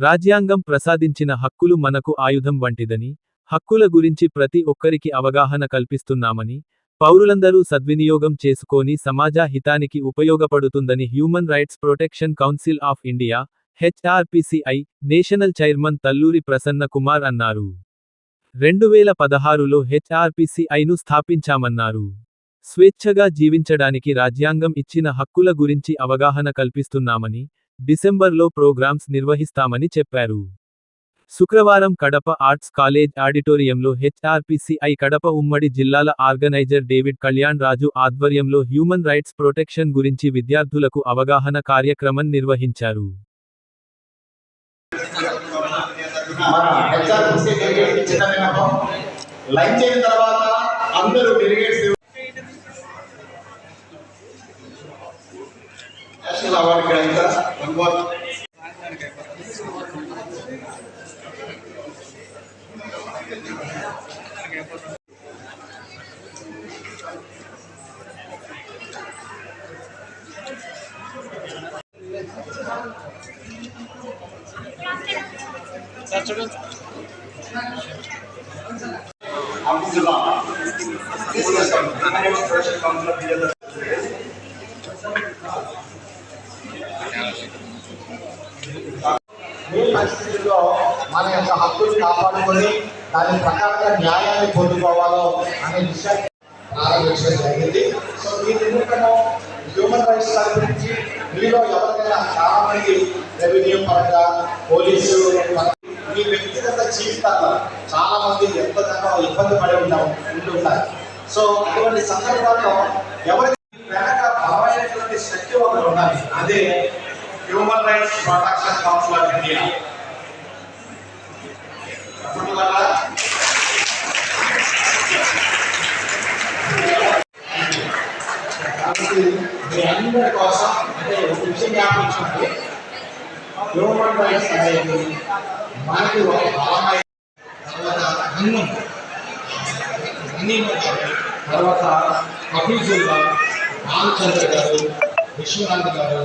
రాజ్యాంగం ప్రసాదించిన హక్కులు మనకు ఆయుధం వంటిదని హక్కుల గురించి ప్రతి ఒక్కరికి అవగాహన కల్పిస్తున్నామని పౌరులందరూ సద్వినియోగం చేసుకొని సమాజ హితానికి ఉపయోగపడుతుందని human rights protection council of India HRPCI national chairman Talluri Prasanna Kumar అన్నారు. రెండు వేల పదహారులో హెచ్ఆర్పిసిఐను స్థాపించామన్నారు. స్వేచ్ఛగా జీవించడానికి రాజ్యాంగం ఇచ్చిన హక్కుల గురించి అవగాహన కల్పిస్తున్నామని డిసెంబర్లో ప్రోగ్రామ్స్ నిర్వహిస్తామని చెప్పారు. శుక్రవారం కడప ఆర్ట్స్ కాలేజ్ ఆడిటోరియంలో హెచ్ఆర్పిసిఐ కడప ఉమ్మడి జిల్లాల ఆర్గనైజర్ డేవిడ్ కళ్యాణ్ రాజు ఆధ్వర్యంలో హ్యూమన్ రైట్స్ ప్రొటెక్షన్ గురించి విద్యార్థులకు అవగాహన కార్యక్రమం నిర్వహించారు. తర్వాత అందరూ ತಹಶೀಲ್ ಅವಾರ್ಡ್ಗಳಿಂದ This is a ఏ పరిస్థితుల్లో మన యొక్క హక్కులు కాపాడుకొని దాని ప్రకారంగా న్యాయాన్ని పొందుకోవాలో అనే విషయాన్ని ప్రారంభించడం జరిగింది. సో ఈ ఎందుకంటే హ్యూమన్ రైట్స్ గురించి మీలో ఎవరికైనా చాలా మంది రెవెన్యూ పరంగా పోలీసు మీ వ్యక్తిగత జీవితాల్లో చాలా మంది ఎంతగానో ఇబ్బంది పడి ఉంటాం ఉంటుంటారు సో అటువంటి సందర్భాల్లో ఎవరికి వెనక బలమైనటువంటి శక్తి ఒకటి ఉండాలి. అదే ప్రొటెక్షన్ కౌన్సిల్ ఆఫ్ ఇండియా అప్పటి మీ అందరి కోసం అంటే ఒక విషయం జ్ఞాపించండి హ్యూమన్ రైట్స్ అనేది మనకి ఒక బలమైన తర్వాత అన్నం అన్నం తర్వాత కపిల్ జిల్లా రామచంద్ర గారు విశ్వనాథ్ గారు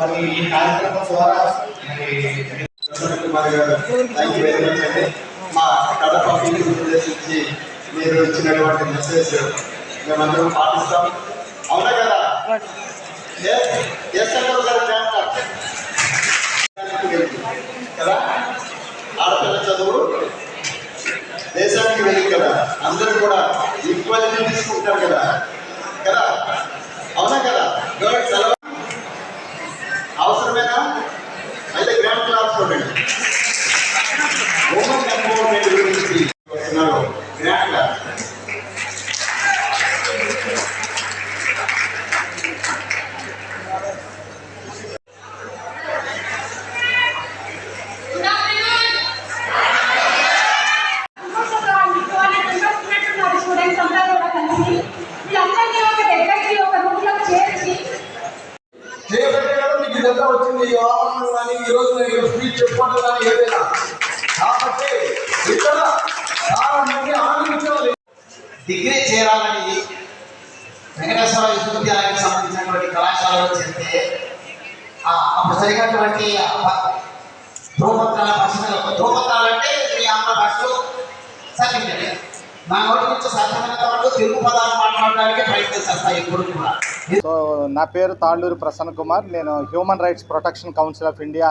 మరి ఈ కార్యక్రమం ద్వారా మరి మా కడప ఉద్దేశించి మీరు ఇచ్చినటువంటి మెసేజ్ మేమందరం పాటిస్తాం అవునా కదా ఎస్ అంటారు గారు కదా ఆడపిల్ల చదువు దేశానికి వెళ్ళి కదా అందరూ కూడా ఈక్వాలిటీ తీసుకుంటారు కదా. కదా? అవునా కదా? గర్ల్ వీళ్ళందరినీ ఒక దగ్గరికి ఒక రూమ్లో చేర్చి. చేయబట్టే కదా మీకు ఇదంతా వచ్చింది. ఈ వాహనం కానీ ఈ రోజు నేను స్పీచ్ చెప్పడం కానీ ఏదైనా. కాబట్టి ఇక్కడ చాలా మంది ఆలోచించాలి డిగ్రీ చేరాలని వెంకటేశ్వర విశ్వవిద్యాలయానికి సంబంధించినటువంటి కళాశాలలో చేస్తే అప్పుడు జరిగినటువంటి ధ్రువపత్రాల పరిశీలన ధ్రువపత్రాలు అంటే మీ ఆంధ్ర భాషలో సర్టిఫికెట్. నా నోటి నుంచి వరకు తెలుగు పదాలు మాట్లాడడానికి కూడా. సో నా పేరు తాళ్ళూరు ప్రసన్న కుమార్. నేను human rights protection council of India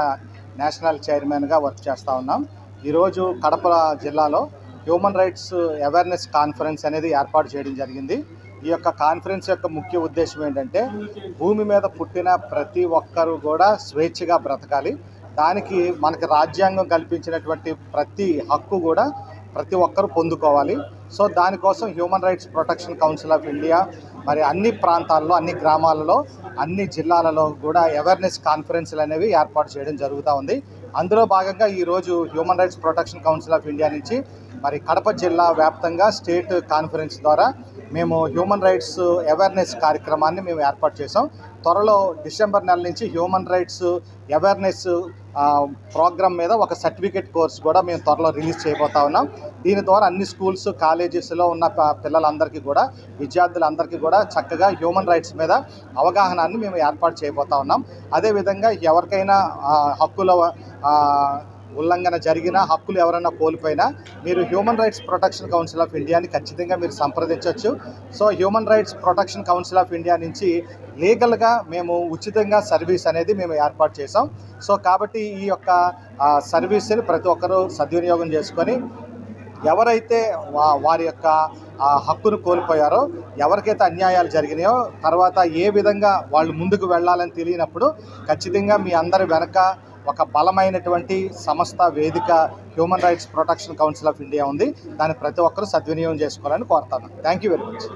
national చైర్మన్గా వర్క్ చేస్తూ ఉన్నాం. ఈరోజు కడప జిల్లాలో హ్యూమన్ రైట్స్ అవేర్నెస్ కాన్ఫరెన్స్ అనేది ఏర్పాటు చేయడం జరిగింది. ఈ యొక్క కాన్ఫరెన్స్ యొక్క ముఖ్య ఉద్దేశం ఏంటంటే భూమి మీద పుట్టిన ప్రతి ఒక్కరూ కూడా స్వేచ్ఛగా బ్రతకాలి. దానికి మనకి రాజ్యాంగం కల్పించినటువంటి ప్రతి హక్కు కూడా ప్రతి ఒక్కరూ పొందుకోవాలి. సో దానికోసం human rights protection council of India మరి అన్ని ప్రాంతాల్లో అన్ని గ్రామాలలో అన్ని జిల్లాలలో కూడా అవేర్నెస్ కాన్ఫరెన్స్లు అనేవి ఏర్పాటు చేయడం జరుగుతూ ఉంది. అందులో భాగంగా ఈరోజు human rights protection council of India నుంచి మరి కడప జిల్లా వ్యాప్తంగా స్టేట్ కాన్ఫరెన్స్ ద్వారా మేము హ్యూమన్ రైట్స్ అవేర్నెస్ కార్యక్రమాన్ని మేము ఏర్పాటు చేసాం త్వరలో డిసెంబర్ నెల నుంచి హ్యూమన్ రైట్స్ అవేర్నెస్ ప్రోగ్రామ్ మీద ఒక సర్టిఫికేట్ కోర్స్ కూడా మేము త్వరలో రిలీజ్ చేయబోతా ఉన్నాం. దీని ద్వారా అన్ని స్కూల్స్ కాలేజెస్లో ఉన్న పిల్లలందరికీ కూడా విద్యార్థులందరికీ కూడా చక్కగా హ్యూమన్ రైట్స్ మీద అవగాహనాన్ని మేము ఏర్పాటు చేయబోతా ఉన్నాం. అదేవిధంగా ఎవరికైనా హక్కుల ఉల్లంఘన జరిగినా హక్కులు ఎవరైనా కోల్పోయినా మీరు human rights protection council of ఇండియాని ఖచ్చితంగా మీరు సంప్రదించవచ్చు. So human rights protection council of India నుంచి లీగల్గా మేము ఉచితంగా సర్వీస్ అనేది మేము ఏర్పాటు చేసాం సో కాబట్టి ఈ యొక్క సర్వీస్ని ప్రతి ఒక్కరూ సద్వినియోగం చేసుకొని ఎవరైతే వా వారి యొక్క హక్కును కోల్పోయారో ఎవరికైతే అన్యాయాలు జరిగినాయో తర్వాత ఏ విధంగా వాళ్ళు ముందుకు వెళ్ళాలని తెలియనప్పుడు ఖచ్చితంగా మీ అందరి వెనక ఒక బలమైనటువంటి సంస్థ వేదిక human rights protection council of India ఉంది. దాన్ని ప్రతి ఒక్కరూ సద్వినియోగం చేసుకోవాలని కోరుతాను థ్యాంక్ యూ వెరీ మచ్